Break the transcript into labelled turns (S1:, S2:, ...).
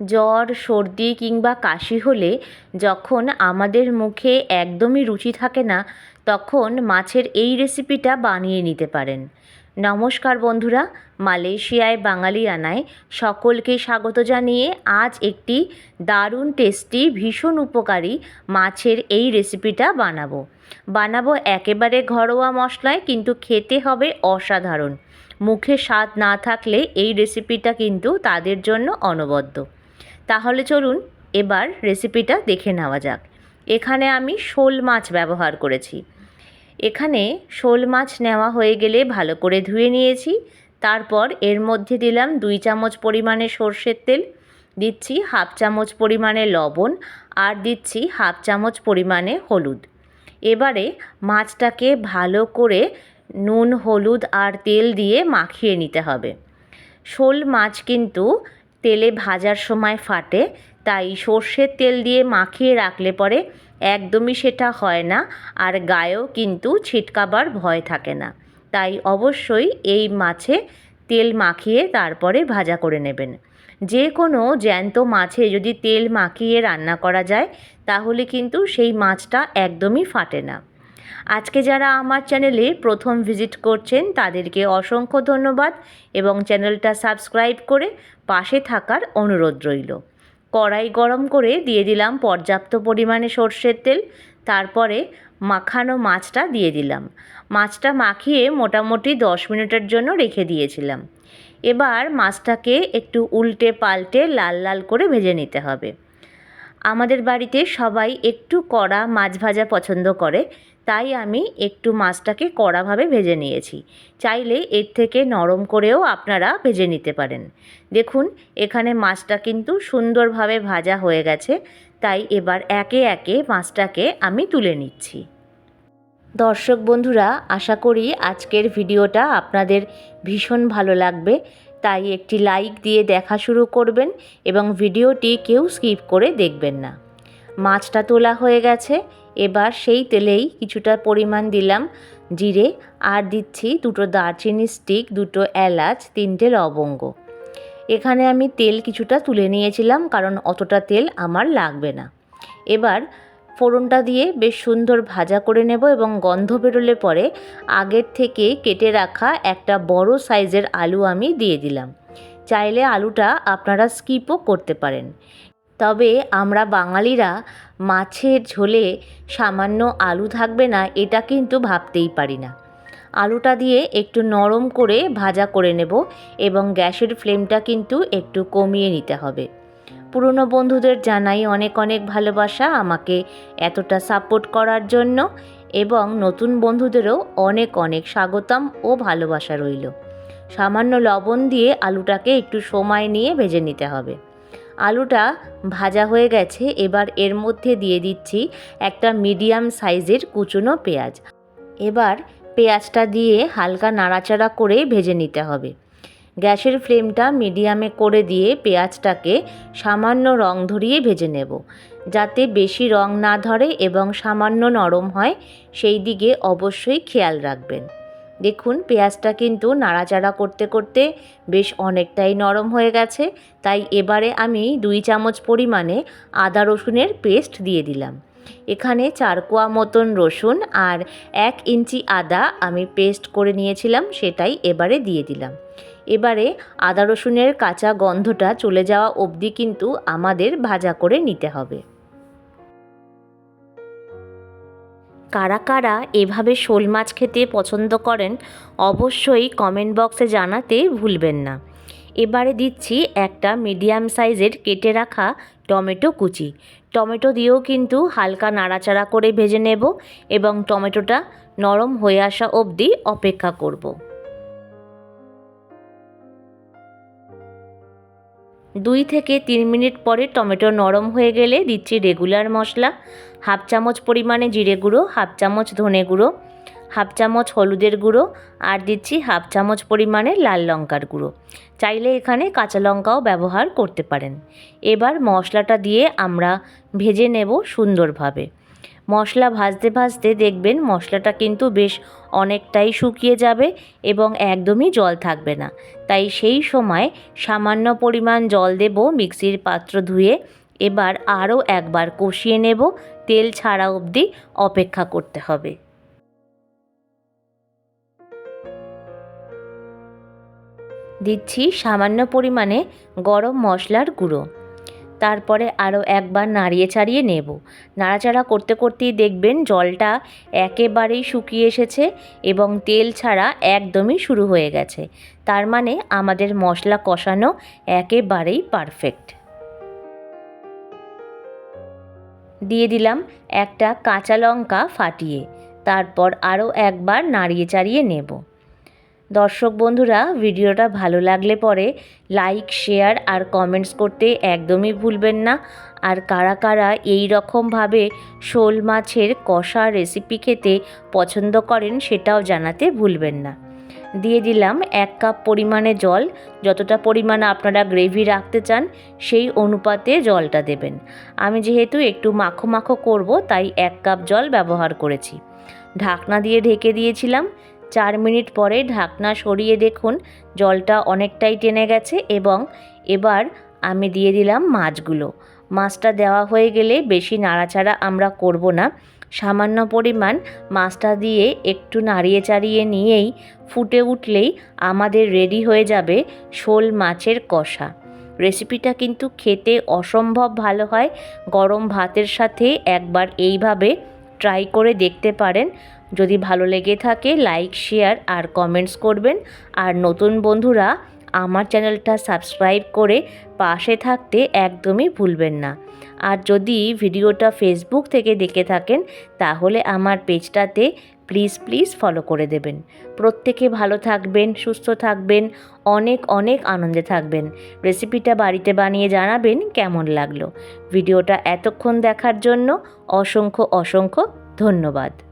S1: জ্বর, সর্দি কিংবা কাশি হলে যখন আমাদের মুখে একদমই রুচি থাকে না, তখন মাছের এই রেসিপিটা বানিয়ে নিতে পারেন। নমস্কার বন্ধুরা, মালয়েশিয়ায় বাঙালিয়ানায় সকলকে স্বাগত জানিয়ে আজ একটি দারুণ টেস্টি, ভীষণ উপকারী মাছের এই রেসিপিটা বানাবো। বানাবো একেবারে ঘরোয়া মশলায়, কিন্তু খেতে হবে অসাধারণ। মুখে স্বাদ না থাকলে এই রেসিপিটা কিন্তু তাদের জন্য অনবদ্য। তাহলে চলুন এবার রেসিপিটা দেখে নেওয়া যাক। এখানে আমি শোল মাছ ব্যবহার করেছি। এখানে শোল মাছ নেওয়া হয়ে গেলে ভালো করে ধুয়ে নিয়েছি। তারপর এর মধ্যে দিলাম দুই চামচ পরিমাণে সর্ষের তেল, দিচ্ছি হাফ চামচ পরিমাণে লবণ আর দিচ্ছি হাফ চামচ পরিমাণে হলুদ। এবারে মাছটাকে ভালো করে নুন, হলুদ আর তেল দিয়ে মাখিয়ে নিতে হবে। শোল মাছ কিন্তু তেলে ভাজার সময় ফাটে, তাই সর্ষের তেল দিয়ে মাখিয়ে রাখলে পরে একদমই সেটা হয় না আর গায়েও কিন্তু ছিটকাবার ভয় থাকে না। তাই অবশ্যই এই মাছে তেল মাখিয়ে তারপরে ভাজা করে নেবেন। যে কোনো জ্যান্ত মাছে যদি তেল মাখিয়ে রান্না করা যায়, তাহলে কিন্তু সেই মাছটা একদমই ফাটে না। আজকে যারা আমার চ্যানেলে প্রথম ভিজিট করছেন, তাদেরকে অসংখ্য ধন্যবাদ এবং চ্যানেলটা সাবস্ক্রাইব করে পাশে থাকার অনুরোধ রইল। কড়াই গরম করে দিয়ে দিলাম পর্যাপ্ত পরিমাণে সর্ষের তেল, তারপরে মাখানো মাছটা দিয়ে দিলাম। মাছটা মাখিয়ে মোটামুটি দশ মিনিটের জন্য রেখে দিয়েছিলাম। এবার মাছটাকে একটু উল্টে পাল্টে লাল লাল করে ভেজে নিতে হবে। আমাদের বাড়িতে সবাই একটু কড়া মাছ ভাজা পছন্দ করে তাই আমি একটু মাছটাকে কড়াভাবে ভেজে নিয়েছি। চাইলে এর থেকে নরম করেও আপনারা ভেজে নিতে পারেন। দেখুন, এখানে মাছটা কিন্তু সুন্দরভাবে ভাজা হয়ে গেছে, তাই এবার একে একে মাছটাকে আমি তুলে নিচ্ছি। দর্শক বন্ধুরা, আশা করি আজকের ভিডিওটা আপনাদের ভীষণ ভালো লাগবে। তাই একটি লাইক দিয়ে দেখা শুরু করবেন এবং ভিডিওটি কেউ স্কিপ করে দেখবেন না। মাছটা তোলা হয়ে গেছে। এবার সেই তেলেই কিছুটা পরিমাণ দিলাম জিরে আর দিচ্ছি দুটো দারচিনি স্টিক দুটো এলাচ, তিনটে লবঙ্গ। এখানে আমি তেল কিছুটা তুলে নিয়েছিলাম কারণ অতটা তেল আমার লাগবে না। এবার ফোড়নটা দিয়ে বেশ সুন্দর ভাজা করে নেব এবং গন্ধ বেরোলে পরে আগের থেকে কেটে রাখা একটা বড় সাইজের আলু আমি দিয়ে দিলাম। চাইলে আলুটা আপনারা স্কিপও করতে পারেন। তবে আমরা বাঙালিরা মাছের ঝোলে সামান্য আলু থাকবে না, এটা কিন্তু ভাবতেই পারি না। আলুটা দিয়ে একটু নরম করে ভাজা করে নেব এবং গ্যাসের ফ্লেমটা কিন্তু একটু কমিয়ে নিতে হবে। পুরনো বন্ধুদের জানাই অনেক অনেক ভালোবাসা আমাকে এতটা সাপোর্ট করার জন্য এবং নতুন বন্ধুদেরও অনেক অনেক স্বাগতম ও ভালোবাসা রইল। সামান্য লবণ দিয়ে আলুটাকে একটু সময় নিয়ে ভেজে নিতে হবে। আলুটা ভাজা হয়ে গেছে, এবার এর মধ্যে দিয়ে দিচ্ছি একটা মিডিয়াম সাইজের কুচুনো পেঁয়াজ। এবার পেঁয়াজটা দিয়ে হালকা নাড়াচাড়া করে ভেজে নিতে হবে। গ্যাসের ফ্লেমটা মিডিয়ামে করে দিয়ে পেঁয়াজটাকে সামান্য রং ধরিয়ে ভেজে নেব। যাতে বেশি রং না ধরে এবং সামান্য নরম হয়, সেই দিকে অবশ্যই খেয়াল রাখবেন। দেখুন, পেঁয়াজটা কিন্তু নাড়াচাড়া করতে করতে বেশ অনেকটাই নরম হয়ে গেছে। তাই এবারে আমি দুই চামচ পরিমাণে আদা রসুনের পেস্ট দিয়ে দিলাম। এখানে চার কোয়া মতন রসুন আর এক ইঞ্চি আদা আমি পেস্ট করে নিয়েছিলাম, সেটাই এবারে দিয়ে দিলাম। এবারে আদা রসুনের কাঁচা গন্ধটা চলে যাওয়া অবধি কিন্তু আমাদের ভাজা করে নিতে হবে। কারা কারা এভাবে শোল মাছ খেতে পছন্দ করেন, অবশ্যই কমেন্ট বক্সে জানাতে ভুলবেন না। এবারে দিচ্ছি একটা মিডিয়াম সাইজের কেটে রাখা টমেটো কুচি। টমেটো দিয়েও কিন্তু হালকা নাড়াচাড়া করে ভেজে নেব এবং টমেটোটা নরম হয়ে আসা অবধি অপেক্ষা করব। দুই থেকে তিন মিনিট পরে টমেটো নরম হয়ে গেলে দিচ্ছি রেগুলার মশলা। হাফ চামচ পরিমাণে জিরে গুঁড়ো, হাফ চামচ ধনে গুঁড়ো, হাফ চামচ হলুদের গুঁড়ো আর দিচ্ছি হাফ চামচ পরিমাণে লাল লঙ্কার গুঁড়ো। চাইলে এখানে কাঁচা লঙ্কাও ব্যবহার করতে পারেন। এবার মশলাটা দিয়ে আমরা ভেজে নেব সুন্দরভাবে। মশলা ভাজতে ভাজতে দেখবেন মশলাটা কিন্তু বেশ অনেকটাই শুকিয়ে যাবে এবং একদমই জল থাকবে না। তাই সেই সময় সামান্য পরিমাণ জল দেব, মিক্সির পাত্র ধুয়ে। এবার আরও একবার কষিয়ে নেব। তেল ছাড়া অবধি অপেক্ষা করতে হবে। দিচ্ছি সামান্য পরিমাণে গরম মশলার গুঁড়ো। তারপরে আরও একবার নাড়িয়ে ছাড়িয়ে নেব। নাড়াচাড়া করতে করতেই দেখবেন জলটা একেবারেই শুকিয়ে এসেছে এবং তেল ছাড়া একদমই শুরু হয়ে গেছে। তার মানে আমাদের মশলা কষানো একেবারেই পারফেক্ট। দিয়ে দিলাম একটা কাঁচা লঙ্কা ফাটিয়ে। তারপর আরও একবার নাড়িয়ে চাড়িয়ে নেব। দর্শক বন্ধুরা, ভিডিওটা ভালো লাগলে পরে লাইক শেয়ার আর কমেন্টস করতে একদমই ভুলবেন না। আর কারা কারা এই রকমভাবে শোল মাছের কষা রেসিপি খেতে পছন্দ করেন সেটাও জানাতে ভুলবেন না। দিয়ে দিলাম এক কাপ পরিমাণে জল, যতটা পরিমাণ আপনারা গ্রেভি রাখতে চান সেই অনুপাতে জলটা দেবেন। আমি যেহেতু একটু মাখো মাখো করব, তাই এক কাপ জল ব্যবহার করেছি। ঢাকনা দিয়ে ঢেকে দিয়েছিলাম চার মিনিট পরে ঢাকনা সরিয়ে দেখুন, জলটা অনেকটাই টেনে গেছে এবং এবার আমি দিয়ে দিলাম মাছগুলো। মাছটা দেওয়া হয়ে গেলে বেশি নাড়াচাড়া আমরা করব না। সামান্য পরিমাণ মাছটা দিয়ে একটু নাড়িয়ে চাড়িয়ে নিয়েই ফুটে উঠলেই আমাদের রেডি হয়ে যাবে শোল মাছের কষা। রেসিপিটা কিন্তু খেতে অসম্ভব ভালো হয়। গরম ভাতের সাথে একবার এইভাবে ট্রাই করে দেখতে পারেন। যদি ভালো লেগে থাকে লাইক শেয়ার আর কমেন্টস করবেন। আর নতুন বন্ধুরা, আমার চ্যানেলটা সাবস্ক্রাইব করে পাশে থাকতে একদমই ভুলবেন না। আর যদি ভিডিওটা ফেসবুক থেকে দেখে থাকেন, তাহলে আমার পেজটাতে প্লিজ প্লিজ ফলো করে দেবেন। প্রত্যেকে ভালো থাকবেন, সুস্থ থাকবেন, অনেক অনেক আনন্দে থাকবেন। রেসিপিটা বাড়িতে বানিয়ে জানাবেন কেমন লাগল। ভিডিওটা এতক্ষণ দেখার জন্য অসংখ্য অসংখ্য ধন্যবাদ।